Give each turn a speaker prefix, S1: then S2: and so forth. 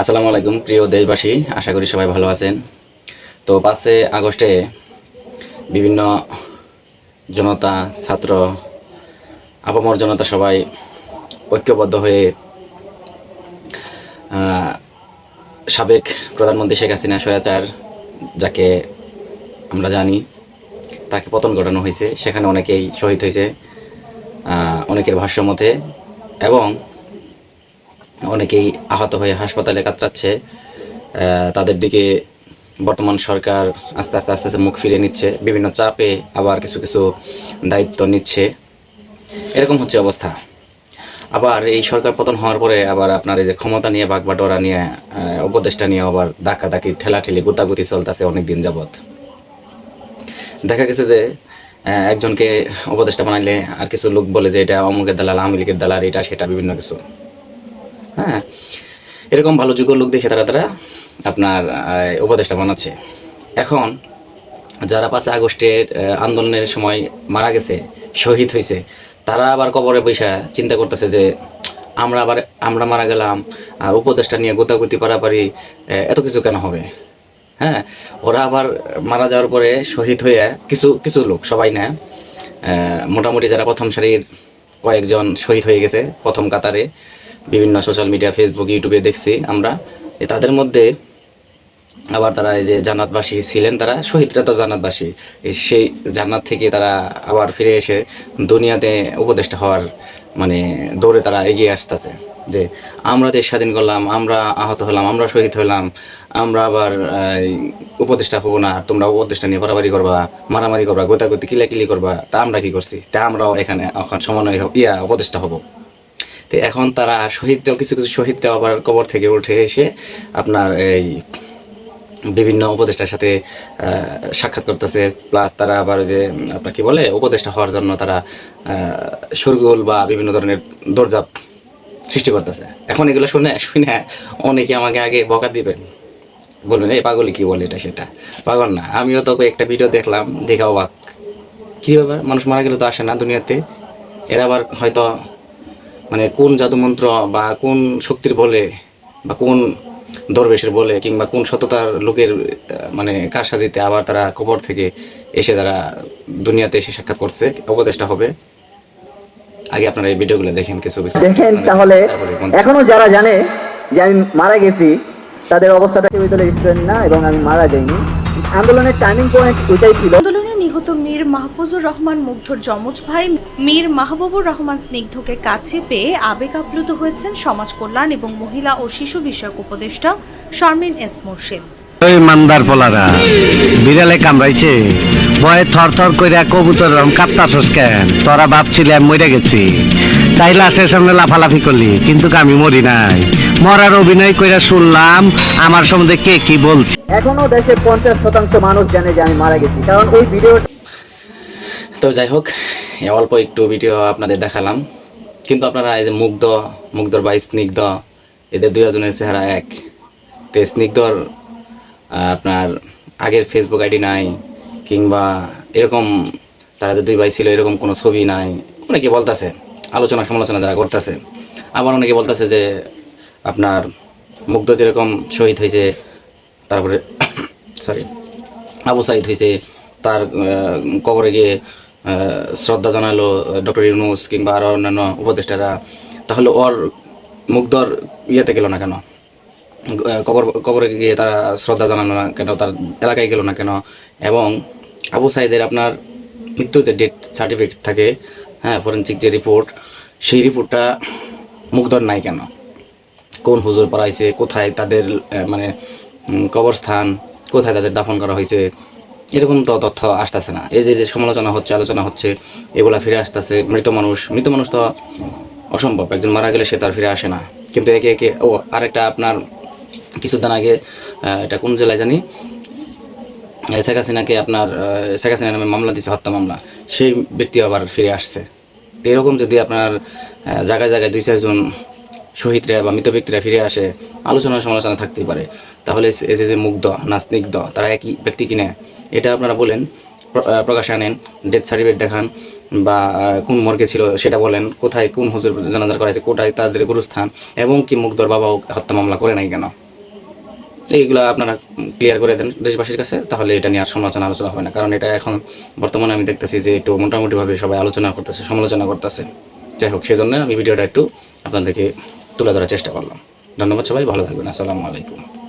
S1: আসসালামু আলাইকুম, প্রিয় দেশবাসী, আশা করি সবাই ভালো আছেন। তো পাঁচে আগস্টে বিভিন্ন জনতা, ছাত্র, আপামর জনতা সবাই ঐক্যবদ্ধ হয়ে সাবেক প্রধানমন্ত্রী শেখ হাসিনা স্বৈরাচার, যাকে আমরা জানি, তাকে পতন ঘটানো হয়েছে। সেখানে অনেকেই শহীদ হয়েছে অনেকের ভাষ্য মতে এবং অনেকেই আহত হয়ে হাসপাতালে কাতরাচ্ছে তাদের দিকে বর্তমান সরকার আস্তে আস্তে আস্তে আস্তে মুখ ফিরিয়ে নিচ্ছে, বিভিন্ন চাপে আবার কিছু কিছু দায়িত্ব নিচ্ছে। এরকম হচ্ছে অবস্থা। আবার এই সরকার পতন হওয়ার পরে আবার আপনার এই যে ক্ষমতা নিয়ে বাগবাটোয়ারা নিয়ে উপদেষ্টা নিয়ে আবার ধাক্কাধাক্কি, ঠেলাঠেলি, গুতাগুতি চলতেছে অনেক দিন যাবত দেখা গেছে যে একজনকে উপদেষ্টা বানাইলে আর কিছু লোক বলে যে এটা অমুকের দালাল, আওয়ামী লীগের দালাল, এটা সেটা, বিভিন্ন কিছু। হ্যাঁ। এরকম ভালো যোগ্য লোক দেখে তারা তারা আপনার উপদেষ্টা বানাচ্ছে। এখন যারা পাঁচে আগস্টের আন্দোলনের সময় মারা গেছে, শহীদ হয়েছে, তারা আবার কবরে বৈশা চিন্তা করতেছে যে আমরা আবার, আমরা মারা গেলাম উপদেষ্টা নিয়ে গোতাগুতি পারাপারি এত কিছু কেন হবে? হ্যাঁ ওরা আবার মারা যাওয়ার পরে শহীদ হয়ে কিছু কিছু লোক, সবাই না মোটামুটি যারা প্রথম সারির কয়েকজন শহীদ হয়ে গেছে, প্রথম কাতারে বিভিন্ন সোশ্যাল মিডিয়া ফেসবুক ইউটিউবে দেখছি আমরা। তাদের মধ্যে আবার তারা এই যে জান্নাতবাসী ছিলেন তারা, শহীদরা তো জান্নাতবাসী। সেই জান্নাত থেকে তারা আবার ফিরে এসে দুনিয়াতে উপদেষ্টা হওয়ার মানে দৌড়ে তারা এগিয়ে আসতেছে। যে আমরা দেশ স্বাধীন করলাম, আমরা আহত হলাম, আমরা শহীদ হলাম, আমরা আবার উপদেষ্টা হব না তোমরা উপদেষ্টা নিয়ে বাড়াবাড়ি করবা, মারামারি করবা গোতাগুতি কিলাকিলি করবা, তা আমরা কি করছি? তা আমরাও এখানে এখন সমন্বয় ইয়া, উপদেষ্টা হব। তো এখন তারা শহীদটাও কিছু কিছু শহীদটাও আবার কবর থেকে উঠে এসে আপনার এই বিভিন্ন উপদেষ্টার সাথে সাক্ষাৎ করতেছে। প্লাস তারা আবার যে, আপনার কি বলে, উপদেষ্টা হওয়ার জন্য তারা সুরগুল বা বিভিন্ন ধরনের দরজাপ সৃষ্টি করতেছে। এখন এগুলো শুনে শুনে অনেকে আমাকে আগে বকা দিবেন। বলবেন, এই পাগলি কি বলে এটা সেটা? পাগল না, আমিও তো একটা ভিডিও দেখলাম, দেখে অবাক। কী ব্যাপার? মানুষ মারা গেলে তো আসে না দুনিয়াতে। এরা আবার হয়তো মানে কোন জাদুমন্ত্র বা কোন শক্তির বলে বা কোন দরবেশের বলে কিংবা কোন সততার লোকের মানে কারসাজিতে আবার তারা কবর থেকে এসে তারা দুনিয়াতে এসে সাক্ষাৎ করছে উপদেশটা হবে। আগে আপনারা এই ভিডিওগুলো দেখেন কিছু কিছু।
S2: দেখেন
S1: মানে
S2: তাহলে এখনও যারা জানে যে আমি মারা গেছি তাদের অবস্থাটা কেউ স্টুডেন্ট না এবং আমি মারা যাইনি। আন্দোলনের টার্নিং পয়েন্ট ওইটাই ছিল।
S3: আন্দোলনে নিহত মীর মাহফুজুর রহমান মুগ্ধর যমজ ভাই। মীর মাহবুবুর রহমান স্নিগ্ধকে কাছে পেয়ে আবেগ আপ্লুত হয়েছেন সমাজ কল্যাণ এবং মহিলা ও শিশু বিষয়ক উপদেষ্টা শারমিন এস মুর্শিদ।
S4: মান্দার পোলারা, বিড়ালে কামড়াইছে। ভয়ে থর থর কইরা কবুতর রম কাঁপতাছস কেন? তোরা ভাবছিলি আমি মরে গেছি। তাই লাশের সামনে লাফালাফি করলি, কিন্তু আমি মরি নাই। মরার অভিনয় কইরা শুনলাম আমার সম্বন্ধে কে কি বলছে?
S2: এখনও দেশে পঞ্চাশ শতাংশ মানুষ জানে যে আমি মারা গেছি কারণ ওই ভিডিও
S1: তো যাই হোক এই অল্প একটু ভিডিও আপনাদের দেখালাম। কিন্তু আপনারা এই যে মুগ্ধ মুগ্ধর বা স্নিগ্ধ এদের দুজনের চেহারা এক। তো স্নিগ্ধর আপনার আগের ফেসবুক আইডি নাই কিংবা এরকম তারা যে দুই ভাই ছিল এরকম কোনো ছবি নাই। অনেকে বলতেছে আলোচনা সমালোচনা যারা করতেছে। আবার অনেকে বলতেছে যে আপনার মুগ্ধ যেরকম শহীদ হয়েছে, তারপরে সরি আবু সাইদ হয়েছে, তার কবরে গিয়ে শ্রদ্ধা জানালো ডক্টর ইউনুস কিংবা আরও অন্যান্য উপদেষ্টারা, তাহলে ওর মুগ্ধর ইয়েতে গেল না কেন? কবর, কবরে গিয়ে তারা শ্রদ্ধা জানালো না কেন? তার এলাকায় গেল না কেন? এবং আবু সাইদের আপনার মৃত্যুর যে ডেথ সার্টিফিকেট থাকে হ্যাঁ ফরেন্সিক যে রিপোর্ট সেই রিপোর্টটা মুগ্ধর নাই কেন? কোন হুজুর পড়াইছে কোথায় তাদের মানে কবরস্থান, কোথায় তাদের দাফন করা হয়েছে, এরকম তো তথ্য আসতেছে না। এই যে যে সমালোচনা হচ্ছে, আলোচনা হচ্ছে, এগুলা ফিরে আসতেছে, মৃত মানুষ মৃত মানুষ তো অসম্ভব, একজন মারা গেলে সে তার ফিরে আসে না। কিন্তু একে একে, ও, আরেকটা আপনার কিছুদিন আগে এটা কোন জেলায় জানি শেখ হাসিনাকে আপনার শেখ হাসিনা নামে মামলা দিয়েছে, হত্যা মামলা, সেই ব্যক্তি আবার ফিরে আসছে। এরকম যদি আপনার জায়গায় জায়গায় দুই চারজন শহীদরা বা মৃত ব্যক্তিরা ফিরে আসে, আলোচনা সমালোচনা থাকতেই পারে। তাহলে এসে যে মুগ্ধ নাস্তিগ্ধ তারা একই ব্যক্তি কিনা? এটা আপনারা বলেন প্রকাশ আনেন, ডেথ সার্টিফিকেট দেখান, বা কোন মর্গে ছিল সেটা বলেন, কোথায় কোন হুজুর জানাজার করা হয়েছে কোথায় তাদের গুরুস্থান, এবং কি মুগ্ধর বাবাও হত্যা মামলা করে নাই কেন? এইগুলো আপনারা ক্লিয়ার করে দেন দেশবাসীর কাছে, তাহলে এটা নিয়ে আর সমালোচনা আলোচনা হবে না, কারণ এটা এখন বর্তমানে আমি দেখতেছি যে একটু মোটামুটিভাবে সবাই আলোচনা করতেছে, সমালোচনা করতেছে। যাই হোক, সেজন্য আমি ভিডিওটা একটু আপনাদেরকে তুলে ধরার চেষ্টা করলাম। ধন্যবাদ সবাই ভালো থাকবেন। আসসালামু আলাইকুম।